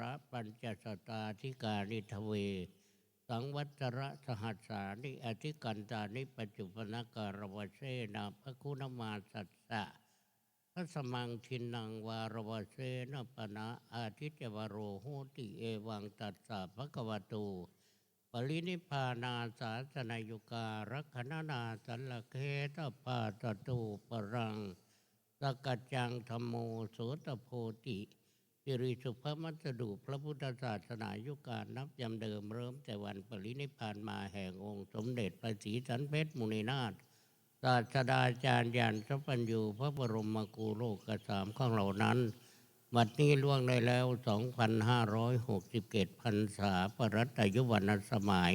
ระปัญจสตาธิการิทเว สังวัตระสหัสสานิอธิกันตานิปัจจุปนการวเสนาพระคุณมาสัสสะพระสมังทินังวารวเสนปนะอาทิจวโรโหติเอวังตัสสะภะคะวตูปรินิพานาสาสนายุการัคณนาสัลลเคตปาตตูปรังสกัจจังธรรมโมโสตโพติ สิริสุภมัสดุพระพุทธศาสนายุคการนับยำเดิมเริ่มแต่วันปรินิพานมาแห่งองค์สมเด็จพระศรีสันเพชรมุนีนาถศาสดาจารย์ยันสัพพัญญูพระบรมกูโลกสามของเหล่านั้นบัดนี้ล่วงได้แล้ว 2,567พรรษาปรัตยุวรรณสมัย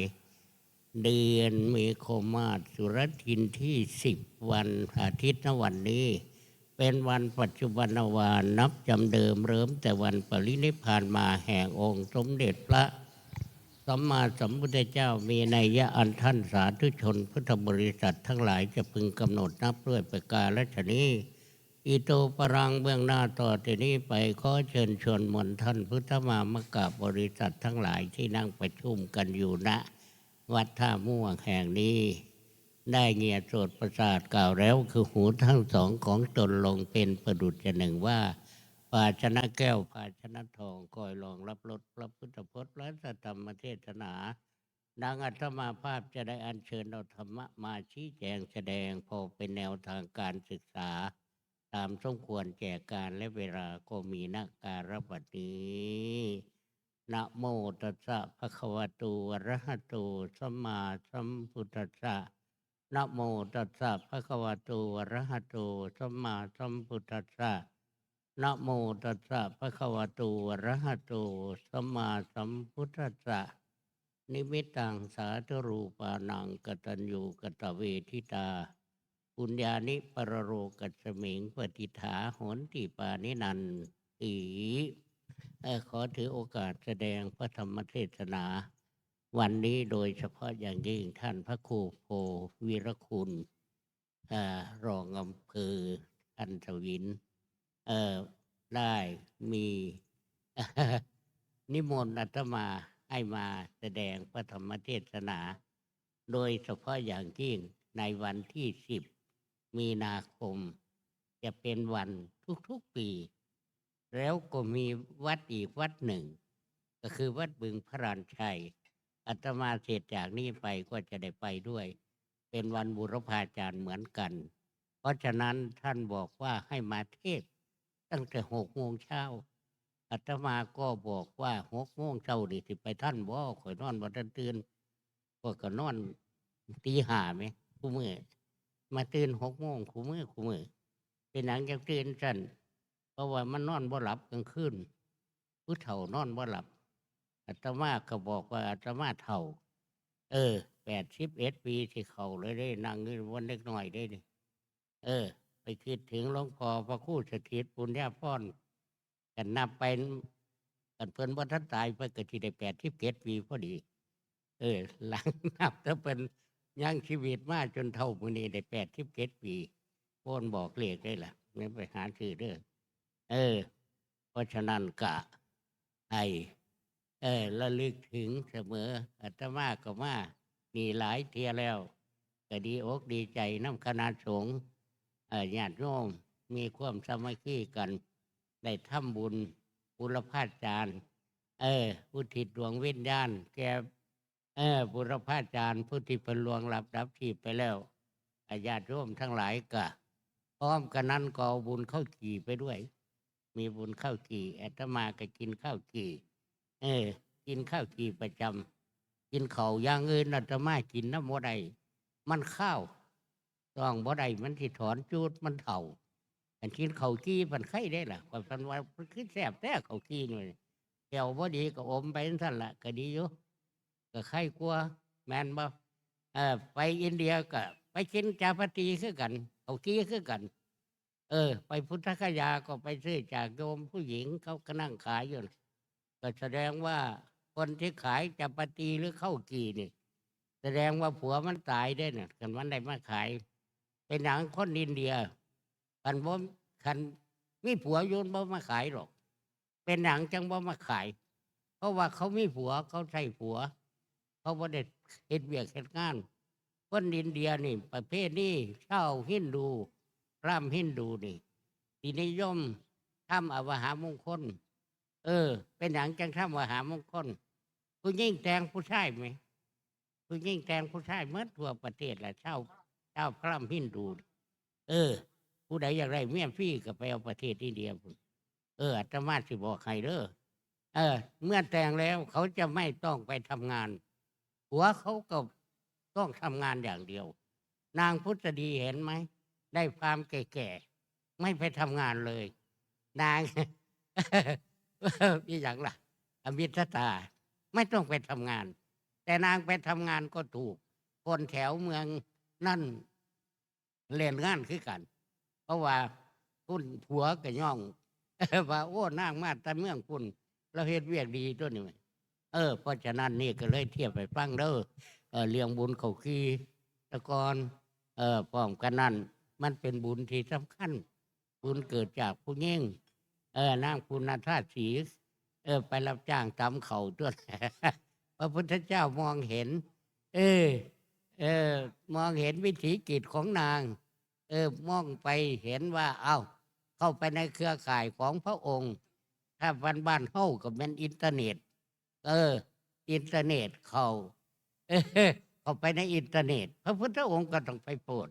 เดือนมโคมาสุรทินที่สิบวันอาทิตย์นวันนี้ เป็นวันปัจจุบันวานนับจำเดิมเริ่มแต่วันปรินิพานมาแห่งองค์สมเด็จพระสัมมาสัมพุทธเจ้ามีนัยยะอันท่านสาธุชนพุทธบริษัททั้งหลายจะพึงกำหนดนับด้วยประการละชนี้อิโตปรังเบื้องหน้าต่อที่นี้ไปขอเชิญชวนมวลท่านพุทธมามกาบริษัททั้งหลายที่นั่งประชุมกันอยู่ณวัดท่าม่วงแห่งนี้ ได้เงียโสดประสาทกล่าวแล้ว คือหูทั้งสองของตนลงเป็นประดุจหนึ่งว่า ภาชนะแก้วภาชนะทองคอยรองรับรสพระพุทธพจน์และธรรมเทศนาดังอัตมาภาพจะได้อัญเชิญเอาธรรมะมาชี้แจงแสดงพอเป็นแนวทางการศึกษา ตามสมควรแก่การและเวลาก็มีนักการบัดนี้นะโมตัสสะภะคะวะโตอะระหะโตสัมมาสัมพุทธัสสะ นะโมตัสสะภะคะวะโตอะระหะโตสัมมาสัมพุทธัสสะนะโมตัสสะภะคะวะโตอะระหะโตสัมมาสัมพุทธัสสะนิมิตังสาธุรูปานังกตัญญูกตเวทิตา ปุญญานิปรโรกัสมิงปฏิฐาหนติปานินันตีขอถือโอกาสแสดงพระธรรมเทศนา วันนี้โดยเฉพาะอย่างยิ่งท่านพระครูโพวีรคุณอรองอำเภออันทวินได้มีนิมนต์อาตมาให้มาแสดงพระธรรมเทศนา โดยเฉพาะอย่างยิ่งในวันที่สิบมีนาคม จะเป็นวันทุกๆปี แล้วก็มีวัดอีกวัดหนึ่ง ก็คือวัดบึงพระรานชัย อาตมาเสร็จจากนี้ไปก็จะได้ไปด้วย เป็นวันบุรพาจารย์เหมือนกัน เพราะฉะนั้นท่านบอกว่าให้มาเทศ ตั้งแต่หกโมงเช้าอาตมาก็บอกว่าหกโมงเช้านี่สิไปท่านบ่ข่อยนอนบ่ทันตื่นก็ก็นอนตีห้าไหมคู่มือมาตื่นหกโมงคู่มือคู่มือเป็นหนังจะตื่นสั่นเพราะว่ามันนอนบ่หลับกลางคืนผู้เฒ่านอนบ่หลับ อาตมาก็บอกว่าอาตมาเฒ่า เออแปดสิบเอ็ดปีที่เขาเลยได้นั่งอยู่วันเล็กน้อยได้ดิเออ ไปคิดถึงหลวงพ่อพระคู่สถิตปุญญาพรกันนับไปกันเพิ่นว่าท่านตายไปเกิดที่ได้แปดที่เจ็ดปีพอดี เออ หลังนับถ้าเป็นยังชีวิตมาจนเท่ามือนี้ได้แปดที่เจ็ดปีโอนบอกเลขได้ละไม่ไปหาชื่อเด้อเออ เพราะฉะนั้นกะไอ เออระลึกถึงเสมออาตมาก็มามีหลายเทียแล้วก็ดีอกดีใจน้ำคณะสงฆ์ญาติโยมมีความสามัคคีกัน ได้ทำบุญบุรพาจารย์ เออผู้ทิดดวงวิญญาณแกเออบุรพาจารย์ผู้ที่เป็นลวงหลับดับชีไปแล้วญาติโยมทั้งหลายกะพร้อมกันนั้นก็เอาบุญเข้าวกี่ไปด้วย มีบุญข้าวกี่อาตมาก็กินข้าวกี่ เออ กินข้าวกี่ประจำกินเขาอย่างอื่นอาตมากินน้ำบ่ได้มันข้าวต้องบ่ได้มันที่ถอนจูดมันเถ่าอันกินเขากี้มันไข้ได้ล่ะความสันว่าคือแสบแต่เขากี้นี่แก้วบ่ดีก็อมไปนั่นสั่นละก็ดีอยู่ก็ไข้กลัวแมนบ่เออไปอินเดียก็ไปกินจาปาตีคือกันเขากี้คือกัน เออ ไปพุทธคยาก็ไปซื้อจากโยมผู้หญิงเขาก็นั่งขายอยู่นะ ก็แสดงว่าคนที่ขายจาปาตีหรือเข้ากีนี่ แสดงว่าผัวมันตายได้น่ะกันมันได้มาขาย เป็นหนังคนอินเดียคันบ่คันมีผัวโยนบ่มาขายหรอก เป็นหนังจังบ่มาขาย เพราะว่าเขามีผัวเขาใช่ผัว เขาบ่ได้เฮ็ดเวียกเฮ็ดงาน คนอินเดียนี่ ประเภทนี้เช่าฮินดูร่ำฮินดูนี่ที่นิยมทำอวหามงคล เออ เป็นหนังจังทำอวหามงคลผู้ยิ่งแต่งผู้ชายไหมผู้ยิ่งแต่งผู้ชายเมื่อทั่วประเทศแหละเช่าเช่าพระฮินดูเออ ผู้ใดอยากได้เมียฟรีก็ไปเอาประเทศอินเดียพุ่นเอออาตมาสิบอกใครเด้อเออ เมื่อแต่งแล้วเขาจะไม่ต้องไปทำงาน หัวเขาก็ต้องทำงานอย่างเดียว นางพุทธดีเห็นไหม ได้ความแก่ๆ ไม่ไปทำงานเลย นาง พี่อย่างล่ะ อมิตตา ไม่ต้องไปทำงาน แต่นางไปทำงานก็ถูก คนแถวเมืองนั่นเล่นงานคือกัน เพราะว่าคุณผัวก็ย่องว่าโอ้นางมาแต่เมืองคุณเราเฮ็ดเวียกดีตัวนี้เออเพราะฉะนั้นนี่ก็เลยเทียบไปฟังเด้อเออเลี้ยงบุญเขาคีตะกอนเออพร้อมกันนั้น มันเป็นบุญที่สำคัญ บุญเกิดจากผู้ยิ่ง เออนางคุณธาสีเออ ไปรับจ้างตำเขาตัวพระพุทธเจ้ามองเห็น เออ เออ มองเห็นวิถีกิจของนาง เออมองไปเห็นว่า เอ้า เข้าไปในเครือข่ายของพระองค์ ถ้าบ้านบ้านเฮ้าก็เป็นอินเทอร์เน็ต เออ อินเทอร์เน็ตเขาเออเข้าไปในอินเทอร์เน็ต พระพุทธองค์ก็ต้องไปโปรด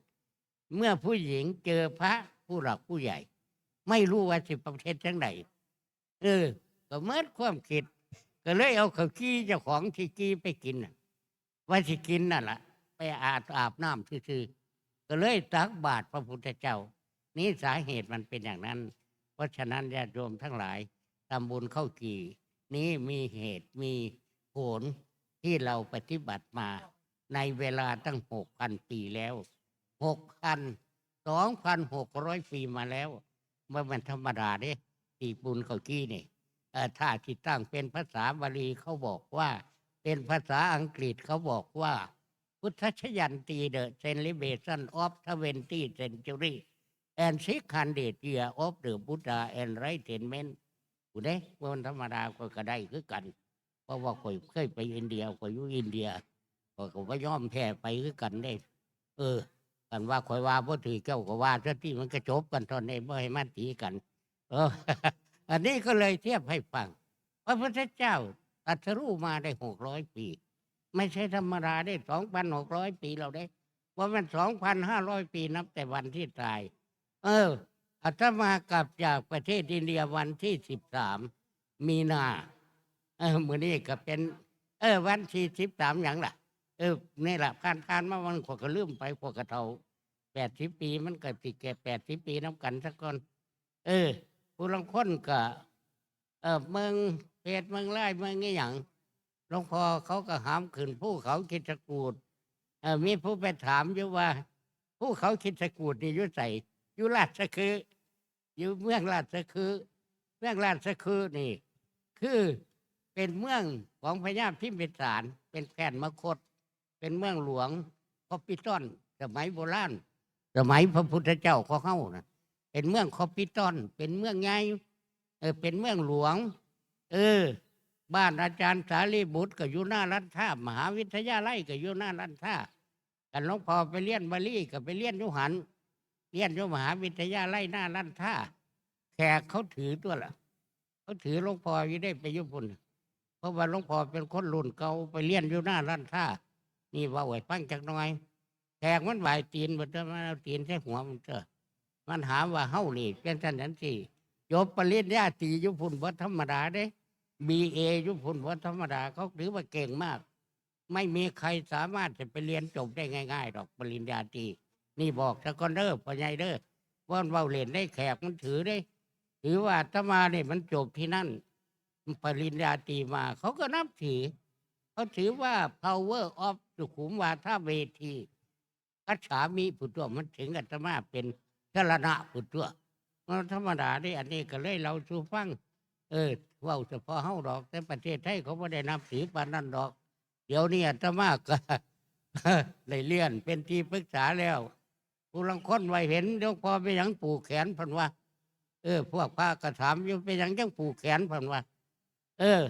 เมื่อผู้หญิงเจอพระผู้หลักผู้ใหญ่ ไม่รู้ว่าสิประเทศจังไหนเออ ก็เมื่อความคิด ก็เลยเอาขากี้เจ้าของที่กี้ไปกินน่ะว่าสิกินนั่นแหละไปอาบอาบน้ำซื่อๆก็เลยตักบาตรพระพุทธเจ้า นี่สาเหตุมันเป็นอย่างนั้น เพราะฉะนั้นญาติโยมทั้งหลายทำบุญเข้ากี่ นี้มีเหตุมีผลที่เราปฏิบัติมาในเวลาตั้งหกพันปีแล้วหกพันสองพันหกร้อยปีมาแล้ว ว่ามันธรรมดาเด้ตีบุญเขากี้นี่เอ่อถ้าที่ตั้งเป็นภาษาบาลีเขาบอกว่า เป็นภาษาอังกฤษเขาบอกว่า พุทธชยันตีเดอะเซนลิเบชันออฟทเวนตี้เซนจูรี่ and six hundred year of the Buddha enlightenment กูได้ว่ามันธรรมดาก็ก็ได้คือกัน เพราะว่าข่อยเคยไปอินเดียข่อยอยู่อินเดียข่อยก็ว่ายอมแพ้ไปคือกันได้ เออ กันว่าข่อยว่าบ่ถือเจ้าก็ว่าซะที่มันก็จบกันตอนนี้บ่ให้มันตีกัน เออ อันนี้ก็เลยเทียบให้ฟังพระพุทธเจ้าตรัสรู้มาได้หกร้อยปี ไม่ใช่ธรรมดาได้สองพันหกร้อยปีเราได้ว่ามันสองพันห้าร้อยปีนับแต่วันที่ตาย เอออาตมากลับจากประเทศอินเดียวันที่สิบสามมีนา เออมือนี้ก็เป็น เออ วันที่สิบสามอย่างล่ะ เออนี่แหละการทานมาวันขวก็ลืมไปขวกระเทาแปดสิบปีมันเก็ติแก่แปดสิบปีน้ำกันสักคนเออ ผู้ลางคนก็เออเมืองเพชรเมืองไร่เมืองงี้อย่างหลวงพ่อเขาก็หามขึ้นผู้เขาคิดสกูดเออมีผู้ไปถามอยู่ว่า ผู้เขาคิดสกูดนี่อยู่ใส่อยู่ราชคืออยู่เมืองราชคือ เมืองราชคือนี่ คือเป็นเมืองของพญาพิมพิสารเป็นแผ่นมคต เป็นเมืองหลวงคอปปิตอนสมัยโบราณสมัยพระพุทธเจ้าเขาเข้านะเป็นเมืองคอปปิตอน เป็นเมืองใหญ่เออเป็นเมืองหลวง เออ บ้านอาจารย์สารีบุตรก็อยู่หน้ารัฐท่ามหาวิทยาลัยก็อยู่หน้ารัฐท่ากันหลวงพ่อไปเรียนบาลีก็ไปเรียนยุหันเรียนยู่มหาวิทยาลัยหน้ารัฐท่าแขกเขาถือตัวละเขาถือหลวงพ่ออยู่ได้ไปญี่ปุ่นเพราะว่าหลวงพ่อเป็นคนรุ่นเก่าไปเรียนอยู่หน้าร้านท่า นี่ว่าไหวฟังจักหน่อยแขกมันไหวตีนมันจะมาเอาตีนใส่หัวมันเถอะมันหาว่าเฮานี่เป็นท่านนั้นสิจบปริญญาตรียุพุนวัธรรมดาเด้บีเอยุพุนวัธรรมดาเขาถือว่าเก่งมาก ไม่มีใครสามารถจะไปเรียนจบได้ง่ายๆหรอกปริญญาตรีนี่บอกสกอนเดอร์ปใหญ่เด้อว่านเว้าเล่นได้แขกมันถือได้ ถือว่าอาตมาเนี่ยมันจบที่นั่น ปริญญาตรีมาเขาก็นับถือ เขาถือว่า power of สุขุมวาทเวทีกัจฉามีผุดตัวมันถึงอาตมาเป็นสรณะผุดตัวมันธรรมดาได้อันนี้ก็เลยเราสู่ฟัง เออเว่าเฉพาะเฮาดอก แต่ประเทศไทยเขาไม่ได้นับถือปานนั้นดอก เดี๋ยวนี้อาตมาก็เลยเลี่ยนเป็นที่ปรึกษาแล้วผู้ลังคนไว้เห็นเดี๋ยวพอไปยังปลูกแขนพันว่า เออ พวกพระก็ถามอยู่เป็นหยังจังผูกแขนพิ่นว่า เออ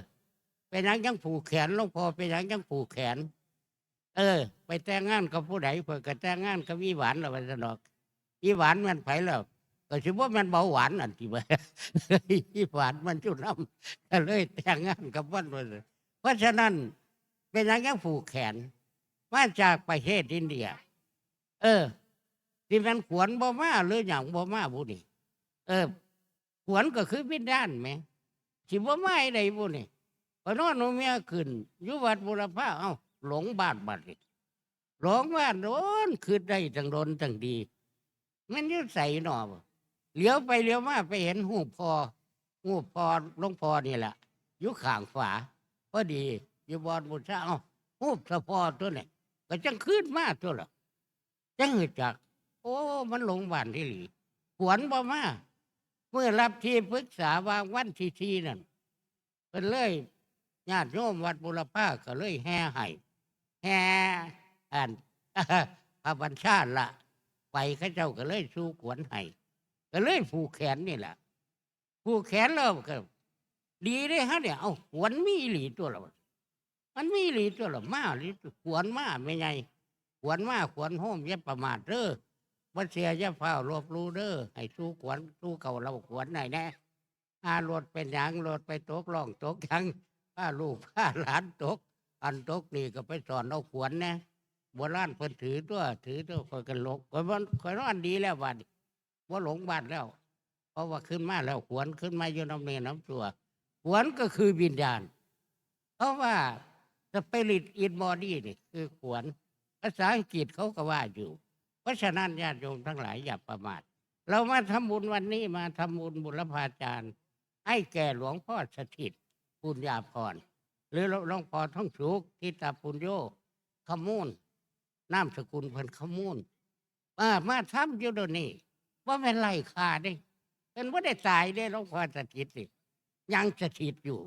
เป็นยังจังผูกแขนหลวงพ่อเป็นยังจังผูกแขน เออ ไปแต่งงานกับผู้ใดเพิ่นก็แต่งงานกับอีหวานแล้วว่าซั่นอกอีหวานมันไผแล้วก็สิบ่แม่นเบาหวานนั่นติบ่อีหวานมันจุน้ำก็เลยแต่งงานกับมันว่าซั่นเพราะฉะนั้น เป็นยังยังผูกแขนมาจากประเทศอินเดีย เออ ที่มันขวนบ่มาหรืออย่างบ่มาบุนี่เออ ขวนก็คือวิญญาณแหมสิบ่มาไอ้ใดบุนี่ พอนอนนเมียขึ้นอยู่วัดบุรพาเอ้าหลงบ้านบัดนี้หลงบ้านโดนคือได้จังโดนจังดี มันยืดใส่หนอบ่เลี้ยวไปเลี้ยวมาไปเห็นหูพอหูพอหลวงพอนี่แหละอยู่ข้างฝาพอดีอยู่บอนบุษาเอ้าหูสะพอตัวนี่ก็จังขึ้นมาตัวละจังหืดจัก โอ้ มันหลงบ้านที่หลีขวนบ่มาเมื่อรับที่ปรึกษาวางวันที่ทีนั่นเป็นเลย ญาติโยมวัดบุรพาก็เลยแห่ให้แห่อันพระบัญชาละไปข้าเจ้าก็เลยสู้ขวนให้ก็เลยผูกแขนนี่แหละผูกแขนแล้วก็ ดีได้ฮะเนี่ยเอาขวนมีหลีตัวละมันมีหลีตัวละมาหรือขวนมาไม่ไงขวนมาขวนโฮมอย่าประมาทเด้อบ่เสียอย่าเฝ้าลบหลูเด้อให้สู้ขวนสู้เก่าเราขวนหน่อยแน่อารถเป็นยังรถไปตกล่องตกยัง ผ้าลูกผ้าหลานตก อันตกนี่ก็ไปสอนเอาขวนนะโบราณเพิ่นถือตัวถือตัวคอยกันลงคอยมันคอยนอนดีแล้วบัดนี้ว่าหลงบัดแล้ว เพราะว่าขึ้นมาแล้วขวนขึ้นมาอยู่น้ำเนน้ำตัวขวนก็คือวิญญาณ เพราะว่าสเปริตอินบอดี้นี่คือขวนภาษาอังกฤษเขาก็ว่าอยู่ เพราะฉะนั้นญาติโยมทั้งหลายอย่าประมาทเรามาทำบุญวันนี้มาทำบุญบุรพาจารย์ ให้แก่หลวงพ่อสถิต ปุญญาพรหรือหลวงพ่อท่องสุกทิตาปุญโยขมูลนามสกุลเพิ่นขมูลมามาทำอยู่เดยวนี้ว่าเป็นไรขาได้เป็นว่าได้ตายได้หลวงพ่อสถิตนี่ยังสถิตอยู่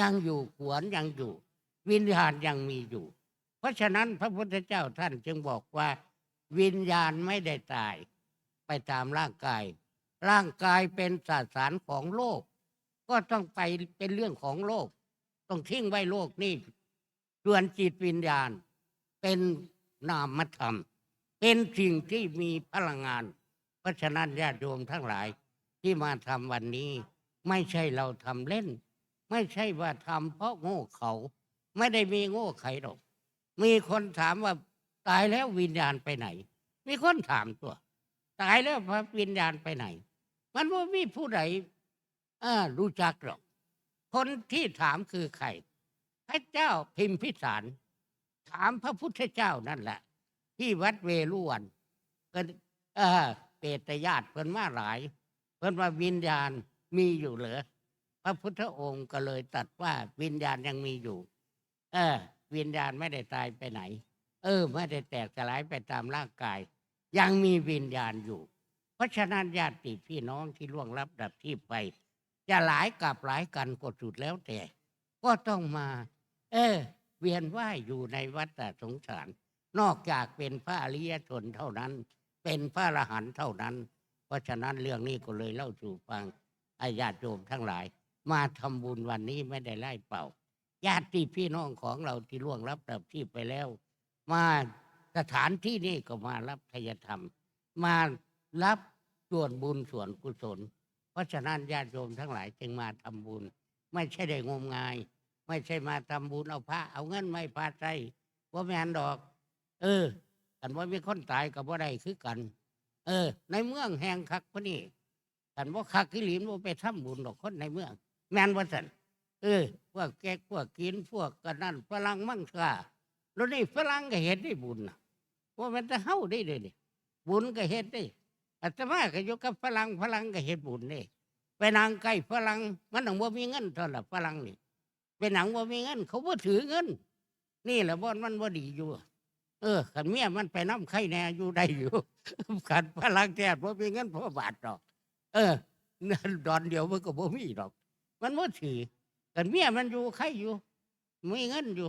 ยังอยู่ขวนยังอยู่ วิญญาณยังมีอยู่ เพราะฉะนั้นพระพุทธเจ้าท่านจึงบอกว่า วิญญาณไม่ได้ตาย ไปตามร่างกาย ร่างกายเป็นสสารของโลก ก็ต้องไปเป็นเรื่องของโลก ต้องทิ้งไว้โลกนี่ส่วนจิตวิญญาณ เป็นนามธรรม เป็นสิ่งที่มีพลังงาน เพราะฉะนั้นญาติโยมทั้งหลายที่มาทำวันนี้ ไม่ใช่เราทำเล่น ไม่ใช่ว่าทำเพราะโง่เขา ไม่ได้มีโง่ใครหรอก มีคนถามว่าตายแล้ววิญญาณไปไหน มีคนถามตัว ตายแล้วพระวิญญาณไปไหน มันว่ามีผู้ใด อ่ารู้จักหรอก คนที่ถามคือใคร พระเจ้าพิมพิสาร ถามพระพุทธเจ้านั่นแหละ ที่วัดเวรุวันก็เออเปตญาติเพิ่นมาหลาย เพิ่นว่าวิญญาณมีอยู่เหรอพระพุทธองค์ก็เลยตัดว่าวิญญาณยังมีอยู่ เออ วิญญาณไม่ได้ตายไปไหน เออ ไม่ได้แตกสลายไปตามร่างกาย ยังมีวิญญาณอยู่ เพราะฉะนั้นญาติพี่น้องที่ล่วงลับดับที่ไป จะหลายกับหลายกันก็สุดแล้วแต่ ก็ต้องมา เออ เวียนว่ายอยู่ในวัฏสงสาร นอกจากเป็นพระอริยชนเท่านั้น เป็นพระอรหันต์เท่านั้น เพราะฉะนั้นเรื่องนี้ก็เลยเล่าสู่ฟังอาญาติโยมทั้งหลาย มาทำบุญวันนี้ไม่ได้ไล่เป่า ญาติพี่น้องของเราที่ล่วงลับดับที่ไปแล้ว มาสถานที่นี้ก็มารับทายธรรม มารับส่วนบุญส่วนกุศล เพราะฉะนั้นญาติโยมทั้งหลายจึงมาทำบุญ ไม่ใช่ได้งมงาย ไม่ใช่มาทำบุญเอาพระ เอาเงินไม่พาใจว่าแมนดอก เออกันว่ามีคนตายกับว่าได้คือกัน เออ ในเมืองแห่งคักพะนี่กันว่าคักกิลิมว่าไปทำบุญดอกคนในเมือง แมนว่าสันเออพวกแกกพวกกินพวกกันนั่นฝรั่งมั่งค่าแล้วนี่ฝรั่งก็เห็นได้บุญนะว่ามันจะเฮาได้เลยนี่บุญก็เห็นได้ อาตมาก็อยู่กับฝรั่งฝรั่งก็เห็นบุญนี่ไปนางใกล้ฝรั่งมันต้องว่ามีเงินเท่าไหร่ฝรั่งนี่ไปหนังว่ามีเงิน เขาว่าถือเงิน นี่แหละบ่นมันว่าดีอยู่ เออขันเมียมันไปน้ำไข่แน่อยู่ได้อยู่ขันฝรั่งแท้ว่ามีเงินพอบาทดอก เออนั่นดอนเดียวมันก็บ่มีดอก มันว่าถือกันเมียมันอยู่ใครอยู่มีเงินอยู่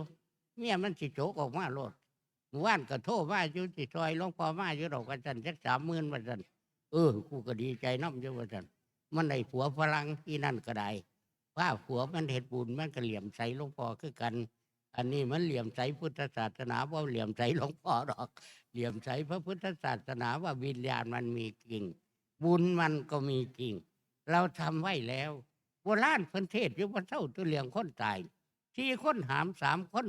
เมียมันสิโจกออกมาโลดหมู่บ้านก็โทษว่าอยู่สิซอยหลวงพ่อมาอยู่ดอกว่าจันจักสามหมื่นว่าจัน เออ กูก็ดีใจน้ำอยู่ว่าจันมันได้ผัวฝรั่งที่นั่นก็ได้ว่าผัวมันเห็ดบุญมันก็เหลี่ยมใสหลวงพ่อคือกัน อันนี้มันเหลี่ยมใสพุทธศาสนาว่าเหลี่ยมใสหลวงพ่อดอก เหลี่ยมใสพระพุทธศาสนาว่าวิญญาณมันมีจริง บุญมันก็มีจริง เราทำไว้แล้วโบราณพิ่นเทศยู่ว่าเท่าตัวเหลี้ยงคนตายสี่คนหามสามคน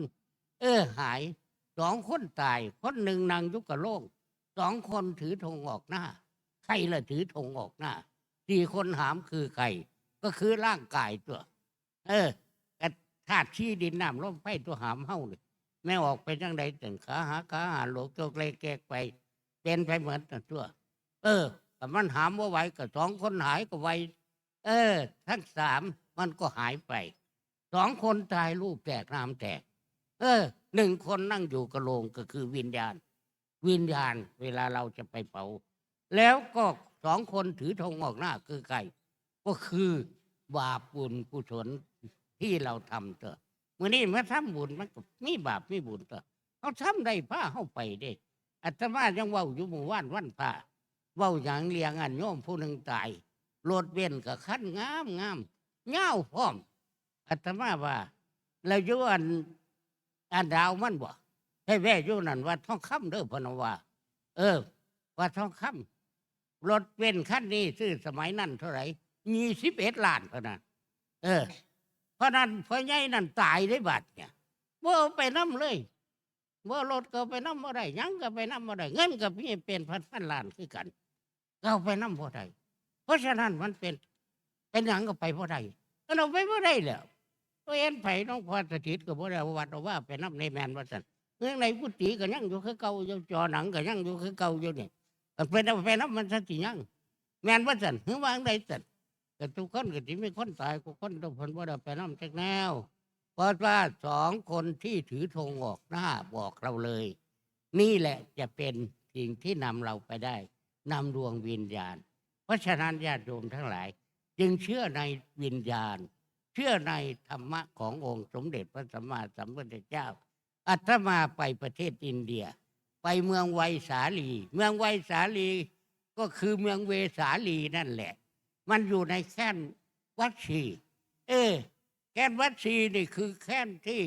เออหายสองคนตาย คนหนึ่งนางยุกกะโลกสองคนถือธงออกหน้า ใครละถือธงออกหน้าสี่คนหามคือใคร ก็คือร่างกายตัว เออกระธาตุชี้ดินน้ำลมไฟตัวหามเฮ้าเลยแม่ออกไปจังใดตึงขาหาขาหาโลกโจกเลยแกกไป เป็นไปเหมือนตัว เออแต่มันหามว่าไหวก็สองคนหายก็ไหวเออ ทั้งสามมันก็หายไปสองคนตายรูปแตกน้ำแตก เออหนึ่งคนนั่งอยู่กระโหลงก็คือวิญญาณ วิญญาณเวลาเราจะไปเผา แล้วก็สองคนถือธงออกหน้าคือใครก็คือบาปบุญกุศลที่เราทำเถอะเมื่อนี้มาทำบุญมันก็มีบาปมีบุญเถอะเขาทำได้ผ้าเข้าไปเด้อาตมายังว้าอยู่หมู่บ้านวันผ้าเว้าอย่างเลียงอันโยมผู้หนึ่งตายรถเบนกับขั้นงามงามเงาพร้อมอาตมาว่าแล้วอยู่อันอันดาวมันบ่ให้แว่อยู่นั่นว่าทองคำเด้อพนว่า เออ ว่าทองคำ รถเบนคันนี้ซื้อสมัยนั้นเท่าไหร่ยี่สิบเอ็ดล้านพะนะเออ เพราะนั้นพ่อใหญ่นั่นตายได้บัดเนี่ยบ่เอาไปน้ำเลยบ่รถก็ไปน้ำบ่ได้หยังก็ไปน้ำบ่ได้เงินก็มีเป็นพันพันล้านคือกันก็เอาไปน้ำบ่ได้เพราะฉะนั้นมันเป็นเป็นหยังก็ไปบ่ได้ก็เราไปบ่ได้แล้วตัวเอ็นไผน้องพอสถิตก็บ่ได้เอาวัดเอาว่าไปน้ำในแมนว่าซั่นเรื่องในกุฏิก็ยังอยู่คือเก่าอยู่จอหนังก็ยังอยู่คือเก่าอยู่นี่ก็ เป็นเอาไปน้ำมันซะสิยังแม่นว่าซั่นหือวางได้ซั่นแต่ทุกคนก็ที่มีคนตายก็คนทุกคนว่าได้ไปน้ำจากแนวเพราะว่าสองคนที่ถือธงออกหน้าบอกเราเลย นี่แหละจะเป็นสิ่งที่นำเราไปได้นำดวงวิญญาณ เพราะฉะนั้นญาติโยมทั้งหลาย จึงเชื่อในวิญญาณ เชื่อในธรรมะขององค์สมเด็จพระสัมมาสัมพุทธเจ้าอาตมาไปประเทศอินเดีย ไปเมืองไวสาลี เมืองไวสาลีก็คือเมืองเวสาลีนั่นแหละ มันอยู่ในแค้นวัดชีเออแค้นวัดชีนี่คือแค้นที่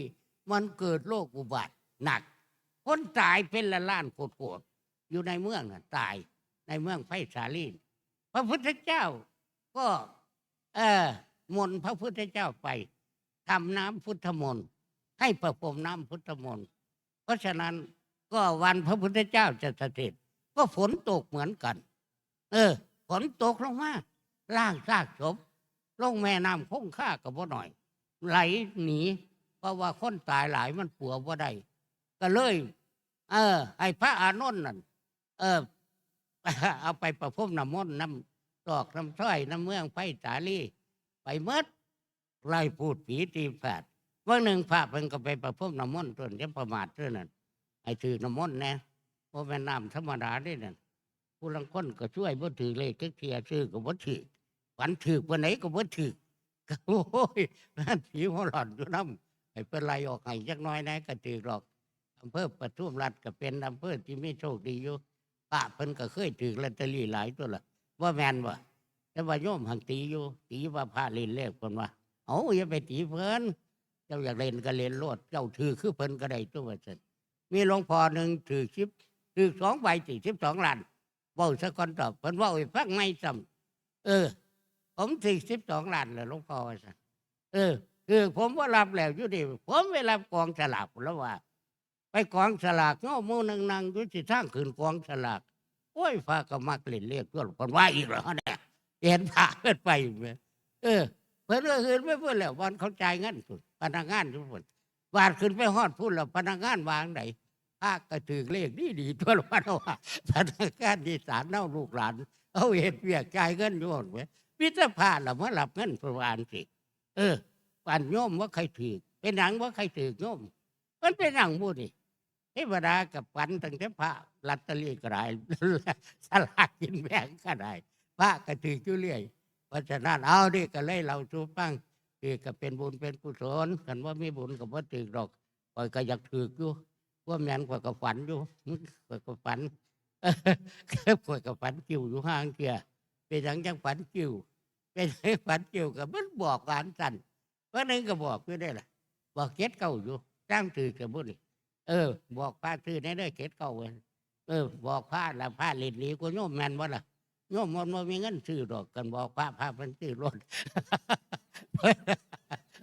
มันเกิดโรคอุบัติหนัก คนตายเป็นละล้านโคตรๆอยู่ในเมืองน่ะตายในเมืองไผสาลีพระพุทธเจ้าก็เออมนพระพุทธเจ้าไปทำน้ำพุทธมนต์ให้ประพรมน้ำพุทธมนต์เพราะฉะนั้น ก็วันพระพุทธเจ้าจะเสด็จก็ฝนตกเหมือนกัน เออ ฝนตกลงมาล่างซากศพลงแม่น้ำคงค่ากับว่าหน่อย ไหลหนี เพราะว่าคนตายหลายมันปัวว่าได้ก็เลย เออให้พระอานนท์นั่นเออ เอาไปประพรมน้ำมนต์น้ำตอกน้ำสร้อยน้ำเมืองไผ่สาลีไปเมดไล่พูดผีตีแผดวันหนึ่งพระเพิ่นก็ไปประพรมน้ำมนต์ต้นจะประมาทเท่านั้น ไอ้ถือน้ำมนต์นะเพราะแม่น้ำธรรมดาได้นั่นผู้ลังคนก็ช่วยบ่ถือเลขจักเทียซื้อก็บ่ถือฝันถือวันไหนก็บ่ถือก็โอ้ยนั่นผีหัวหลอนอยู่น้ำให้เป็นไรออกให้จักน้อยนะก็ถือหรอกอำเภอปทุมรัฐก็เป็นอำเภอที่มีโชคดีอยู่ป้าเพิ่นก็เคยถือลอตเตอรี่หลายตัวละว่าแมนบ่แต่ว่าโยมหังตีอยู่ ตีว่าพระเล่นเลขเพิ่นว่าเอาอย่าไปตีเพิ่นเจ้าอยากเล่นก็เล่นโลดเจ้าถือคือเพิ่นก็ได้ตัวว่าซั่น มีหลวงพ่อหนึ่งถือชิปถือสองใบถือชิปสองล้านเว้าสักคนตอบเพิ่นเว้าให้ฟังไม่ซ้ำเออ ผมถึงสิบสองล้านแล้วหลวงพ่อว่าซั่นเออ คือผมว่ารับแล้วอยู่ดิผมไปรับกองฉลากแล้วว่า ไปกองฉลากงาหมูนังนังอยู่ที่ทางขึ้นกองฉลากโอ้ยฟ้าก็มักเล่นเรียกเพื่อนคนว่าอีกเหรอเนี่ยเห็นพาเพิ่นไปไหมเออเพิ่นก็ขึ้นไปเพื่อนแล้ววันเขาจ่ายเงินพุ่นพนักงานทุกคน วาดขึ้นไปฮอดพูดแล้วพนักงานวางไหนภาคก็ถือเลขดีดีทั่ววันว่าพนักงานดีสารเน่าลูกหลาน เอาเห็ดเบียกจ่ายเงินอยู่หมดเว้พิธภาละมาหลับเงินประวานสิเออปันโยมว่าใครถือเป็นหนังว่าใครถือโยม มันเป็นหนังบูนี่เทวดากับปันตั้งแต่พระลัตเตอรี่ก็ได้สลากกินแบ่งก็ได้พระก็ถืออยู่เรื่อยเพราะฉะนั้นเอาดิก็เลยเราสูฟัง ถือก็เป็นบุญเป็นกุศลกันว่ามีบุญกับว่าถือดอกคอยก็อยากถืออยู่ว่าแมนกว่ากับฝันอยู่กว่ากับฝันกว่ากับฝันกิ้วอยู่ห้างเกียเป็นหยังจังฝันกิ้วเป็นฝันกี่วกับมันบอกหวานสั่นว่านึงก็บอกอยู่ได้ล่ะ บอกเก็ดเก่าอยู่จ้างถือกับบุญเออ บอกพระถือในเด้เก็ดเก่าเว้ยเออบอกพระละพระเล่นนี้กูโยมแมนว่าล่ะโยมมันบ่มีเงินซื้อดอกกันบอกพระพระเพิ่นซื้อรถ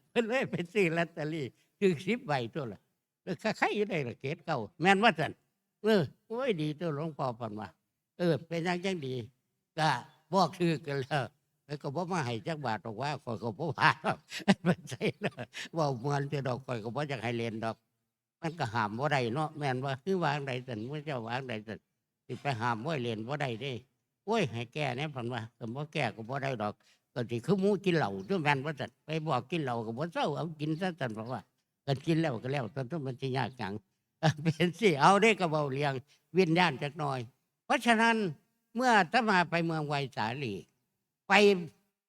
เพิ่นเลยไปซื้อลอตเตอรี่คือสิบใบตัวละเออใครอยู่ได้ละเก็ดเก่าแม่นว่าสันเออโอ้ยดีตัวหลวงพ่อเพันว่าเออ เป็นอยังจังดีก็บอกคือกันแล้วแล้วก็บ่มาให้จักบาทดอกว่าข่อยก็บ่ว่าดอกมันใช่เลยว้าม่วนแต่ดอกข่อยก็บ่อยากให้เล่นดอก มันก็หามบ่ได้เนาะแม่นว่าคือวางใดซั่นว่าเจ้าวางใดซั่นสิไปหามบ่ให้เล่นบ่ได้เด้โอ้ยให้แก้แหน่เพิ่นว่าก็บ่แก้ก็บ่ได้ดอก ก็สิคือหมูกินเหล้าตัวแมนว่าซั่นไปบอกกินเหล้าก็บ่เซาเอากินซะซั่นเพราะว่าก็กินแล้วก็แล้วแต่ต้องมันสิยากจังเป็นสิเอาได้ก็เว้าเลี้ยงวิญญาณจักหน่อย เพราะฉะนั้นเมื่ออาตมาไปเมืองไวสาลี ไป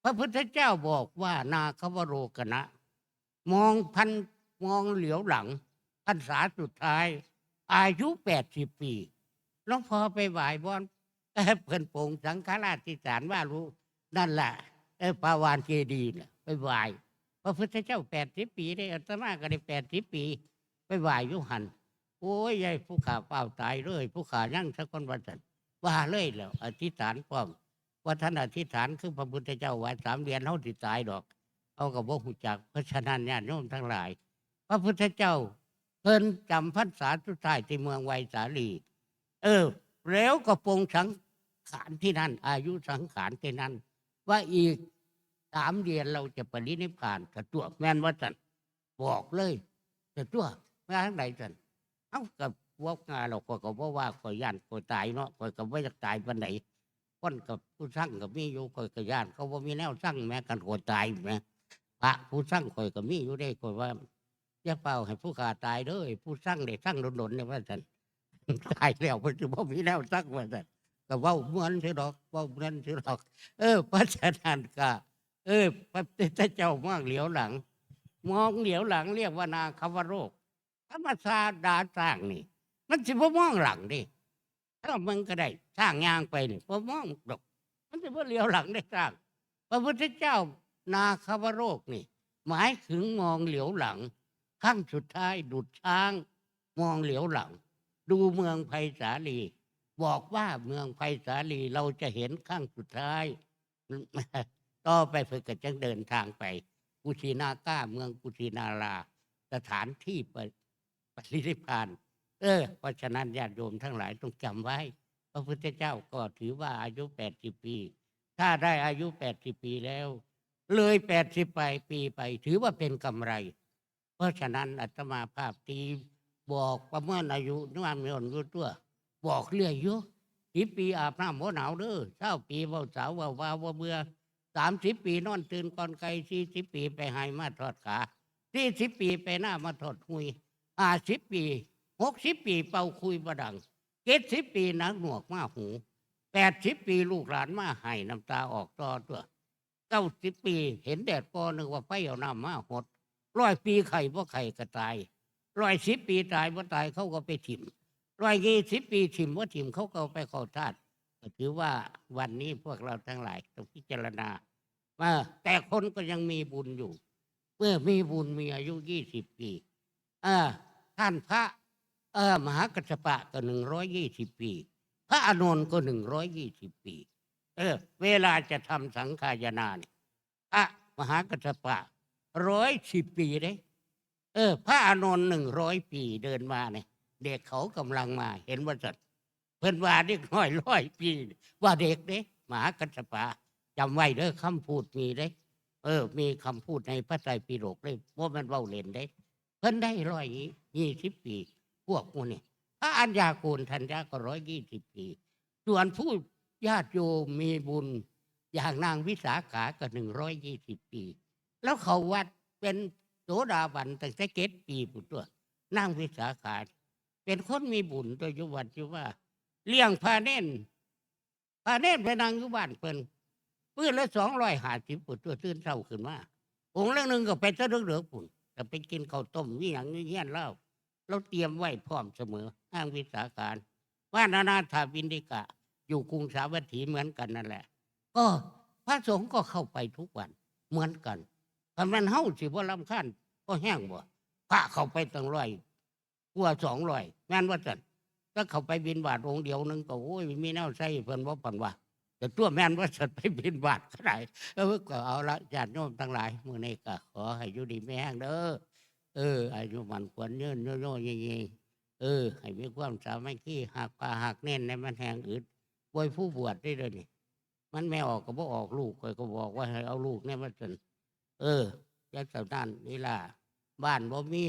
พระพุทธเจ้าบอกว่านาคาวโรกนะ มองพันมองเหลียวหลังพรรษาสุดท้าย อายุแปดสิบปีหลวงพอไปไหว้บอนเอ้อเพิ่นโปงสังฆราชที่ศาลว่ารู้ นั่นแหละ ปาวานเจดีย์น่ะไปไหว้พระพุทธเจ้าแปดสิบปีได้อาตมาก็ได้แปดสิบปี ไปไหว้อยุหันโอ้ยยายผู้ขาเปล่าตายเลย ผู้ขายั่งสักคนวันสันว่าเลยแล้วอธิษฐานพร้อมว่าท่านอธิษฐานคือพระพุทธเจ้าไว้สามเดือนเขาติตายดอกเอากับว่าหูจักเพราะฉะนั้นญาติโยมทั้งหลาย พระพุทธเจ้าเพิ่นจำพรรษาสุดท้ายที่เมืองไวสาลี เออ แล้วก็ปรงสังขารที่นั่น อายุสังขารที่นั่นว่าอีก สามเดือนเราจะปรินิพานกระตัวแม่นว่าสันบอกเลยกระตัวแม่ทั้งใดสันเอากับวอกงานเราก็ก็บ่ว่าข่อยย่านข่อยตายเนาะข่อยก็บ่อยากตายปานใดคนกับผู้สร้างกับมีอยู่ข่อยก็ย่าน เขาบ่มีแนวสร้างแม้กันข่อยตายแหมพระผู้สร้างข่อยก็มีอยู่ได้ข่อยว่าอย่าเป่าให้ผู้ขาตายเด้อผู้สร้างได้สร้างดนๆเนี่ยว่าซั่นตายแล้วเพิ่นสิบ่มีแนวสร้างว่าซั่นก็ว้าม่วนซื่อดอกว้าม่วนซื่อดอก เออเพราะฉะนั้นก็ เออพระพุทธเจ้ามองเหลียวหลัง มองเหลียวหลังเรียกว่านาคาวโรคธรรมชาติดาสร้างนี่ มันสิบ่มองหลังดิถ้ามันก็ได้สร้างยางไปนี่บ่มองดอก มันสิบ่เหลียวหลังได้สร้าง พระพุทธเจ้านาคาวโรคนี่ หมายถึงมองเหลียวหลังครั้งสุดท้ายดุดช้าง มองเหลียวหลัง ดูเมืองไผ่สาลี บอกว่าเมืองไผ่สาลีเราจะเห็นครั้งสุดท้าย ต่อไปเพื่อก็จะเดินทางไปกุชินาก้าเมืองกุชินารา สถานที่ปฏิริพานเออเพราะฉะนั้นญาติโยมทั้งหลายต้องจำไว้ พระพุทธเจ้าก็ถือว่าอายุแปดสิบปี ถ้าได้อายุแปดสิบปีแล้ว เลยแปดสิบไปปีไป ถือว่าเป็นกำไร เพราะฉะนั้นอาตมาภาพตีบอกประเมินอายุนวามยนต์อยู่ตัว บอกเรื่อยอยู่สิปีอาบน้ำหัวหนาวเด้อเช้าปีเว่าสาวว่าวาว่าเบื่อ สามสิบปีนอนตื่นก่อนไกลสี่สิบปีไปหายมาทอดขาสี่สิบปีไปหน้ามาทอดหุยห้าสิบปีหกสิบปีเป่าคุยประดังเจ็ดสิบปีนักหนวกมาหูแปดสิบปีลูกหลานมาให้น้ำตาออกต่อตัวเก้าสิบปีเห็นแดดปอนึกว่าไฟเอาน้ำมาหดร้อยปีไข่เพราะไข่ก็ตายร้อยสิบปีตายเพราะตายเขาก็ไปถิ่มร้อยยี่สิบปีถิ่มว่าถิ่มเขาก็ไปเข้าทาสก็ ถือว่าวันนี้พวกเราทั้งหลายต้องพิจารณาว่าแต่คนก็ยังมีบุญอยู่ เมื่อมีบุญมีอายุยี่สิบปีอ่าท่านพระมหากัสปะก็หนึ่งร้อยยี่สิบปี พระอานนท์ก็หนึ่งร้อยยี่สิบปี เออ เวลาจะทำสังฆายนาเนี่ยพระมหากัสปะร้อยสิบปีเด้เออ พระอานนท์หนึ่งร้อยปีเดินมาเนี่ยเด็กเขากำลังมา เห็นว่าสัต พิ่นว่าเด็กน้อยร้อยปีว่าเด็กเด้มหากัสปะจำไว้เด้อคำพูดมีเด้ เออ มีคำพูดในพระไตรปิฎกเลยว่ามันเว้าเล่นได้ เพิ่นได้ร้อยยี่สิบปี พวกมูนี่พระอัญญาโกณทัญญาก็ร้อยยี่สิบปี ส่วนผู้ญาติโยมมีบุญ อย่างนางวิสาขาก็หนึ่งร้อยยี่สิบปี แล้วเขาวัดเป็นโสดาบันตั้งแต่เจ็ดปีปุตตัวนางวิสาขา เป็นคนมีบุญโดยยุวัดที่ว่า เลี้ยงพาเน่นพาเน่นไปนางอยู่บ้านเพิ่นปืนละสองร้อยห้าสิบปุตตัวตื่นเช้าขึ้นมาองค์ละหนึ่งก็ไปซะเดือดๆปุ่นแต่ไปกินข้าวต้มนี่อย่างนี้เงี้ยนเล้าเราเตรียมไว้พร้อมเสมออ้างวิสาการว่านานาถาวินดิกะ อยู่กรุงสาวัตถีเหมือนกันนั่นแหละ ก็พระสงฆ์ก็เข้าไปทุกวันเหมือนกันถ้ามันเฮาสิบ่ลำคาญก็แห้งบ่พระเข้าไปตั้งร้อยกว่าสองร้อยแม่นว่าจัน ถ้าเขาไปบินบาทองค์เดียวนึงก็โอ้ยมีแนวใส่เพิ่นว่าปันว่าแต่ตัวแม่นว่าสัตว์ไปบินบาทก็ได้เออก็เอาละญาติโยมทั้งหลายมื้อนี้ก็ขอให้อยู่ดีไม่งเด้อเอออายุมันควรยืนโยๆยิงๆเออ ให้มีความสามัคคีหักปลาหักเน้นในมันแหงอึดป่วยผู้บวชได้เลยนี่มันไม่ออกก็บ่ออกลูกคอยก็บอกว่าให้เอาลูกเนี่ยมาสนเออจักสาวนั่นนี่ล่ะบ้านบ่มี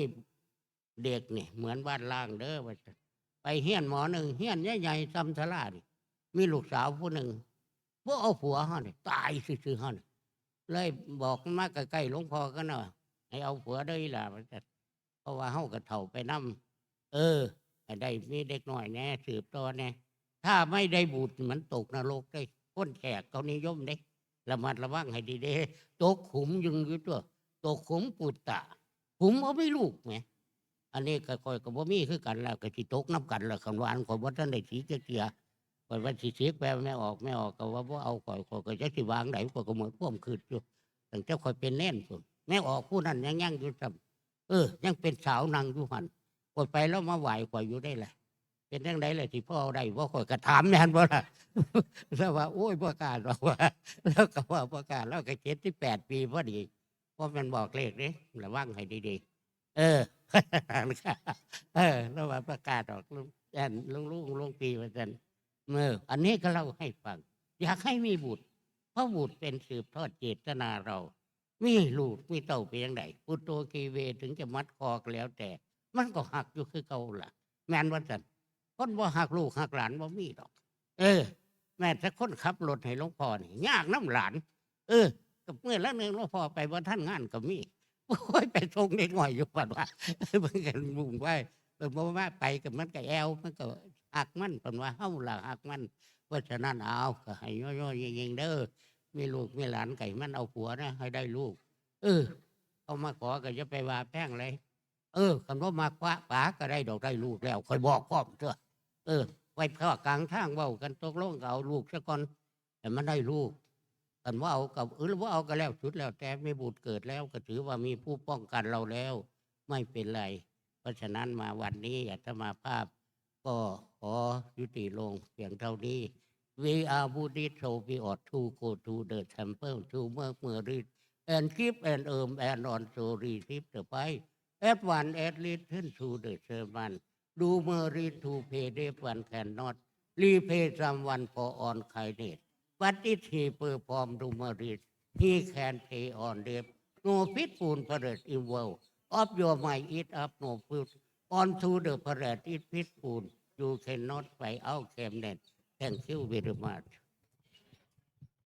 เด็กนี่เหมือนบ้านล่างเด้อว่าซั่น ไปเฮียนหมอหนึ่งเฮียนใหญ่ๆซ้ำทลาดิมีลูกสาวผู้หนึ่งบ่เอาผัวเฮานี่ตายซื่อๆเฮานี่เลยบอกมาใกล้ๆหลวงพ่อกันเนาะให้เอาผัวได้ล่ะเพราะว่าเฮาก็เฒ่าไปนํเออได้มีเด็กหน้อยแน่สืบต่อแน่ถ้าไม่ได้บุตรมันตกนรกได้คนแขกเขานิยมเด้ระมัดระวังให้ดีเด้ตกขุมยึงอยู่ตัวตกขุมปุตตะขุมเอาไม่ลูกไหม อันนี้ก็คอยกับบ่มีคือกันแล้วก็สิตกน้ำกันแล้วคำว่าอันขอยบ่ทันได้สีเกลียๆข่อยว่าสิเสียแปลไม่ออกไม่ออกก็ว่าบ่เอาข่อยข่อยก็จะสิวางไหนข่อยก็เหมือนพ่วมคืดอยู่ตั้งแต่ข่อยเป็นแน่นพุ่นแม่ออกผู้นั้นยังยังอยู่ซ้ำเออ ยังเป็นสาวนางอยู่หันข่อยไปแล้วมาไหวข่อยอยู่ได้แหละเป็นจังไดเลยที่พ่อเอาได้บ่ข่อยก็ถามแม่นบ่ล่ะแล้วว่าโอ้ยบ่กล้าหรอกว่าแล้วก็ว่าบ่กล้าแล้วก็78ปีพอดีเพราะมันบอกเลขเด้ระวังให้ดีๆ เออเออแล้วว่าประกาศออกลุงแอนลุงลุงลุงปีว่าซั่นเมออันนี้ก็เล่าให้ฟัง อยากให้มีบุตร เพราะบุตรเป็นสืบทอดเจตนาเรา มีลูกมีเต่าเป็นยังไงพุทโธกีเวถึงจะมัดคอก็แล้วแต่ มันก็หักอยู่คือเก่าล่ะ แม่นว่าซั่นคนบ่หักลูกหักหลานบ่มีดอก เออ แม่ถ้าคนขับรถให้หลวงพ่อนี่ยากน้ำหลาน เออกับเมื่อแล้วนึงหลวงพ่อไปบ่ท่านงานก็มี โอ้ยไปทรงเด็กหน่อยอยู่ปัดว่าเพิ่นกันบุ่งไว้เพิ่นบ่ว่าไปกับมันก็แอวมันก็หักมันเพิ่นว่าเฮาล่ะหักมันเพราะฉะนั้นเอาก็ให้ย่อยๆยิงๆเด้อมีลูกมีหลานไก่มันเอาผัวนะให้ได้ลูก เออเอามาขอก็จะไปว่าแป้งเลย เออคำว่ามาคว้าป๋าก็ได้ดอกได้ลูกแล้วคอยบอกพร้อมเถอะเออ ไว้ข้อกลางทางเว้ากันตกลงก็เอาลูกซะก่อนแต่มันได้ลูก กันว่าเอากับเออหรือว่าเอาก็แล้วสุดแล้วแต่ไมีบุตรเกิดแล้ว ก็ถือว่ามีผู้ป้องกันเราแล้ว ไม่เป็นไร เพราะฉะนั้นมาวันนี้อาตมาภาพ ก็ขอยุติลงเพียงเท่านี้ We are Buddhist so we ought to go to the temple to work merit and keep and earn and also receive the prize at one at listen to the sermon do merit to pay debt one cannot repay someone for on kindness but if he perform do merit he can pay on debt no pitful parade involved of your mind it up no foot onto the parade it pitful you cannot find out came Thank you very much.